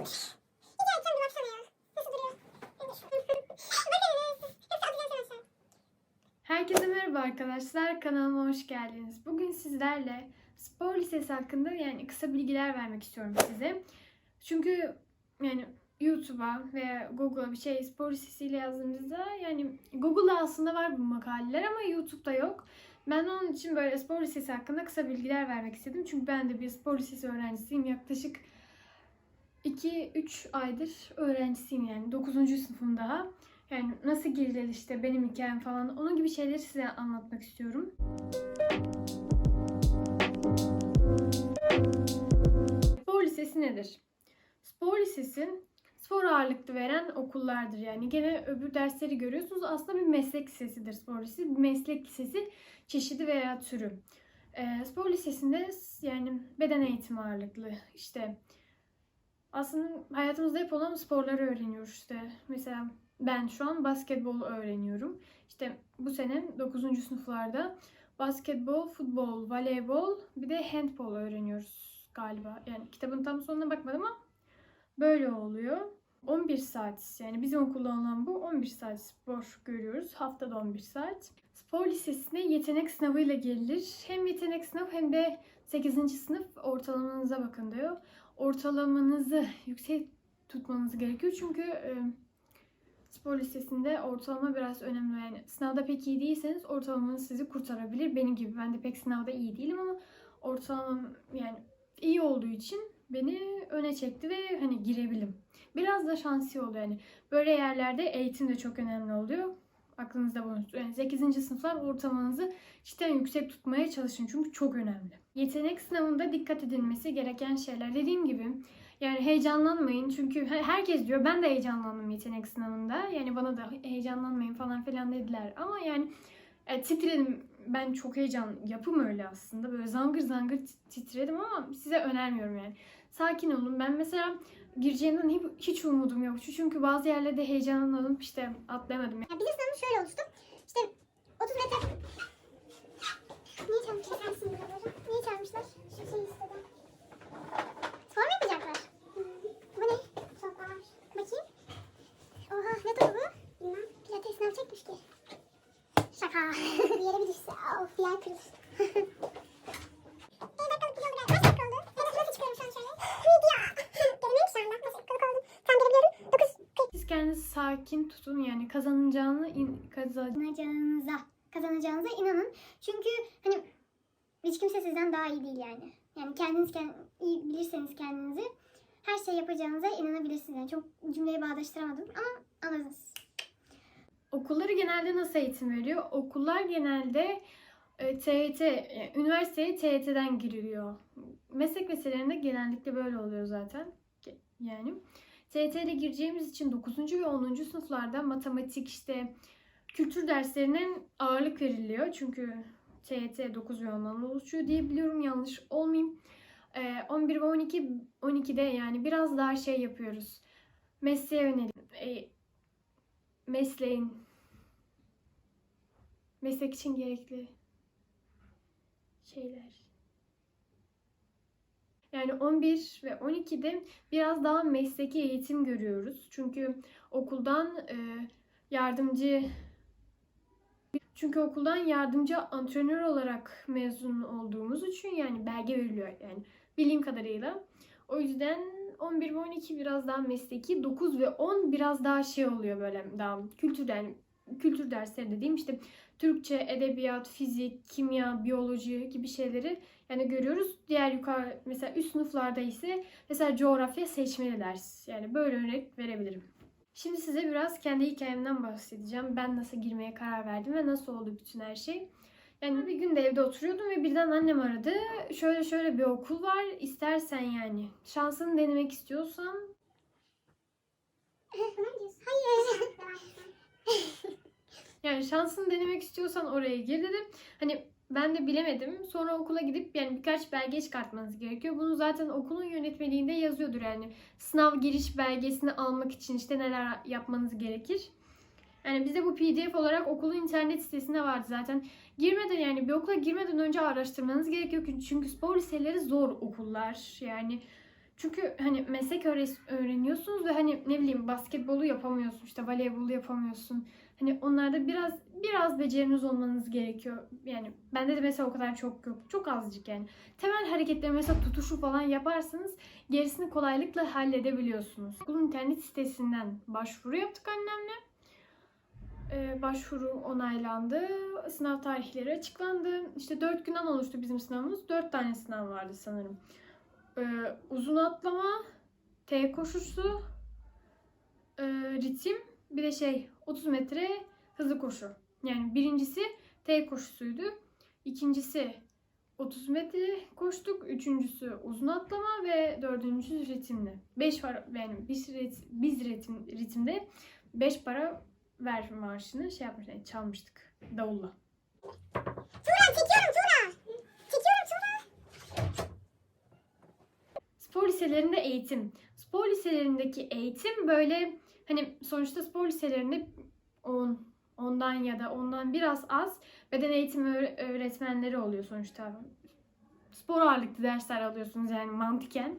Aşağı. Herkese merhaba arkadaşlar. Kanalıma hoş geldiniz. Bugün sizlerle spor lisesi hakkında yani kısa bilgiler vermek istiyorum size. Çünkü yani YouTube'a veya Google'a bir şey spor lisesiyle yazdığımızda yani Google'da aslında var bu makaleler ama YouTube'da yok. Ben onun için böyle spor lisesi hakkında kısa bilgiler vermek istedim. Çünkü ben de bir spor lisesi öğrencisiyim. Yaklaşık 2-3 aydır öğrencisiyim yani. 9. sınıfım daha. Yani nasıl girilir işte benim hikayem falan onun gibi şeyleri size anlatmak istiyorum. Spor lisesi nedir? Spor lisesi spor ağırlıklı veren okullardır. Yani gene öbür dersleri görüyorsunuz. Aslında bir meslek lisesidir spor lisesi. Bir meslek lisesi çeşidi veya türü. Ee, spor lisesinde yani beden eğitimi ağırlıklı işte aslında hayatımızda hep olan sporları öğreniyoruz işte. Mesela ben şu an basketbol öğreniyorum. İşte bu sene 9. sınıflarda basketbol, futbol, voleybol bir de handbol öğreniyoruz galiba. Yani kitabın tam sonuna bakmadım ama böyle oluyor. 11 saat yani bizim okulda olan bu 11 saat spor görüyoruz. Haftada 11 saat. Spor lisesine yetenek sınavıyla gelir. Hem yetenek sınavı hem de 8. sınıf ortalamanıza bakın diyor. Ortalamanızı yüksek tutmanız gerekiyor çünkü e, spor listesinde ortalama biraz önemli. Yani sınavda pek iyi değilseniz ortalamanız sizi kurtarabilir. Benim gibi ben de pek sınavda iyi değilim ama ortalamam yani iyi olduğu için beni öne çekti ve hani girebilirim. Biraz da şansı oldu yani. Böyle yerlerde eğitim de çok önemli oluyor. Aklınızda bulunsun. Yani 8. sınıflar ortalamanızı cidden yüksek tutmaya çalışın çünkü çok önemli. Yetenek sınavında dikkat edilmesi gereken şeyler. Dediğim gibi yani heyecanlanmayın çünkü he- herkes diyor ben de heyecanlandım yetenek sınavında. Yani bana da heyecanlanmayın falan filan dediler ama yani e, titredim. Ben çok heyecan yapım öyle aslında. Böyle zangır zangır tit- titredim ama size önermiyorum yani. Sakin olun. Ben mesela gireceğimden hiç, hiç umudum yoktu. Çünkü bazı yerlerde heyecanlanıp işte atlayamadım. Ya bizim sınavımız şöyle oluştu. İşte 30 metre... Niye çalmış? Keser misin buraları? Niye çalmışlar? Şu şeyi istedi. Spor mu yapacaklar? Hmm. Bu ne? Çok ağır. Bakayım. Oha ne topu bu? Bilmem. Pilates ne yapacakmış ki? Şaka. bir yere bir düşse. Of yer kırılır. Bir dakikalık video biraz. Kaç dakika oldu? Ben de nasıl çıkıyorum şu an şöyle? Video. Görünüyor ki şu anda. Nasıl kılık oldum. Tam görebiliyorum. 9, Siz sakin tutun yani kazanacağını in, kazan kazanacağınıza kazanacağınıza inanın. Çünkü hani hiç kimse sizden daha iyi değil yani. Yani kendiniz kend- iyi bilirseniz kendinizi her şey yapacağınıza inanabilirsiniz. Yani çok cümleyi bağdaştıramadım ama anladınız. Okulları genelde nasıl eğitim veriyor? Okullar genelde e, TYT, e, üniversiteye TYT'den giriliyor. Meslek liselerinde genellikle böyle oluyor zaten. Yani TYT ile gireceğimiz için 9. ve 10. sınıflarda matematik işte kültür derslerinin ağırlık veriliyor. Çünkü TYT 9 ve 10'dan oluşuyor diye biliyorum yanlış olmayayım. E, 11 ve 12 12'de yani biraz daha şey yapıyoruz. Mesleğe yönelik e, mesleğin meslek için gerekli şeyler. Yani 11 ve 12'de biraz daha mesleki eğitim görüyoruz. Çünkü okuldan e, yardımcı çünkü okuldan yardımcı antrenör olarak mezun olduğumuz için yani belge veriliyor yani bildiğim kadarıyla. O yüzden 11 ve 12 biraz daha mesleki, 9 ve 10 biraz daha şey oluyor böyle daha kültürden kültür dersleri dediğim işte Türkçe, edebiyat, fizik, kimya, biyoloji gibi şeyleri yani görüyoruz. Diğer yukarı mesela üst sınıflarda ise mesela coğrafya seçmeli ders. Yani böyle örnek verebilirim. Şimdi size biraz kendi hikayemden bahsedeceğim. Ben nasıl girmeye karar verdim ve nasıl oldu bütün her şey. Yani bir gün de evde oturuyordum ve birden annem aradı. Şöyle şöyle bir okul var. İstersen yani şansını denemek istiyorsan? Hayır. Yani şansını denemek istiyorsan oraya gir dedim. Hani ben de bilemedim. Sonra okula gidip yani birkaç belge çıkartmanız gerekiyor. Bunu zaten okulun yönetmeliğinde yazıyordur yani. Sınav giriş belgesini almak için işte neler yapmanız gerekir. Yani bizde bu PDF olarak okulun internet sitesinde vardı zaten. Girmeden yani bir okula girmeden önce araştırmanız gerekiyor. Çünkü spor liseleri zor okullar. Yani Çünkü hani meslek öğre- öğreniyorsunuz ve hani ne bileyim basketbolu yapamıyorsun, işte voleybolu yapamıyorsun. Hani onlarda biraz biraz beceriniz olmanız gerekiyor. Yani bende de mesela o kadar çok yok. Çok azıcık yani. Temel hareketleri mesela tutuşu falan yaparsanız gerisini kolaylıkla halledebiliyorsunuz. Okulun internet sitesinden başvuru yaptık annemle. Ee, başvuru onaylandı. Sınav tarihleri açıklandı. İşte 4 günden oluştu bizim sınavımız. 4 tane sınav vardı sanırım. Ee, uzun atlama, T koşusu, e, ritim, bir de şey 30 metre hızlı koşu. Yani birincisi T koşusuydu. İkincisi 30 metre koştuk. Üçüncüsü uzun atlama ve dördüncüsü ritimli. 5 var yani biz, rit- biz ritim, ritimde 5 para ver marşını şey yapmış, yani çalmıştık davulla. Tuğra çekiyorum Tuğra. Çekiyorum Tuğra. Spor liselerinde eğitim. Spor liselerindeki eğitim böyle hani sonuçta spor liselerinde 10 ondan ya da ondan biraz az beden eğitimi öğre- öğretmenleri oluyor sonuçta. Spor ağırlıklı dersler alıyorsunuz yani mantıken.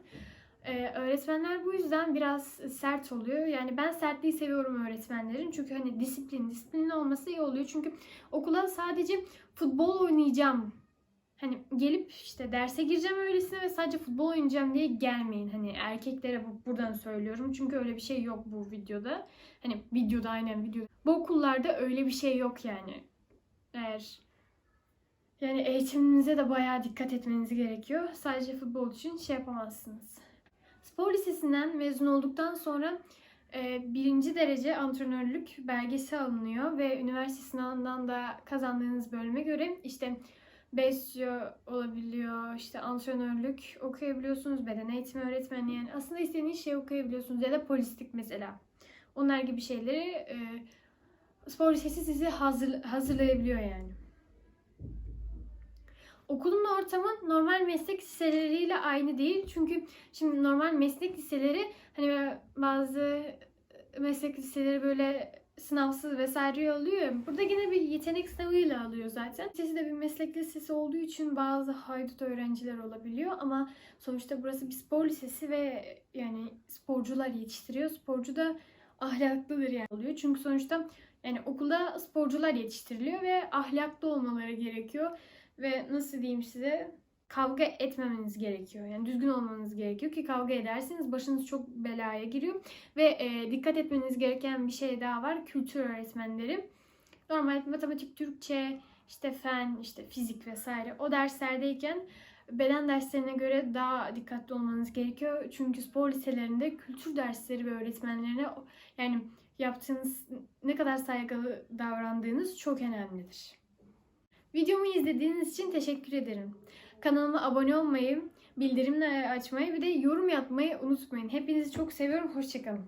Ee, öğretmenler bu yüzden biraz sert oluyor. Yani ben sertliği seviyorum öğretmenlerin. Çünkü hani disiplin, disiplinli olması iyi oluyor. Çünkü okula sadece futbol oynayacağım hani gelip işte derse gireceğim öylesine ve sadece futbol oynayacağım diye gelmeyin. Hani erkeklere bu, buradan söylüyorum. Çünkü öyle bir şey yok bu videoda. Hani videoda aynen video. Bu okullarda öyle bir şey yok yani. Eğer yani eğitiminize de bayağı dikkat etmeniz gerekiyor. Sadece futbol için şey yapamazsınız. Spor lisesinden mezun olduktan sonra e, birinci derece antrenörlük belgesi alınıyor ve üniversite sınavından da kazandığınız bölüme göre işte besyo olabiliyor, işte antrenörlük okuyabiliyorsunuz, beden eğitimi öğretmenliği yani aslında istediğiniz şeyi okuyabiliyorsunuz ya da polislik mesela. Onlar gibi şeyleri e, spor lisesi sizi hazır, hazırlayabiliyor yani. Okulun ortamı normal meslek liseleriyle aynı değil. Çünkü şimdi normal meslek liseleri hani bazı meslek liseleri böyle sınavsız vesaire oluyor. ya, Burada yine bir yetenek sınavıyla alıyor zaten. Lisesi de bir meslek lisesi olduğu için bazı haydut öğrenciler olabiliyor ama sonuçta burası bir spor lisesi ve yani sporcular yetiştiriyor. Sporcu da ahlaklıdır yani oluyor. Çünkü sonuçta yani okulda sporcular yetiştiriliyor ve ahlaklı olmaları gerekiyor ve nasıl diyeyim size kavga etmemeniz gerekiyor. Yani düzgün olmanız gerekiyor ki kavga ederseniz başınız çok belaya giriyor. Ve e, dikkat etmeniz gereken bir şey daha var. Kültür öğretmenleri. Normal matematik, Türkçe, işte fen, işte fizik vesaire o derslerdeyken beden derslerine göre daha dikkatli olmanız gerekiyor. Çünkü spor liselerinde kültür dersleri ve öğretmenlerine yani yaptığınız ne kadar saygılı davrandığınız çok önemlidir. Videomu izlediğiniz için teşekkür ederim. Kanalıma abone olmayı, bildirimleri açmayı bir de yorum yapmayı unutmayın. Hepinizi çok seviyorum. Hoşçakalın.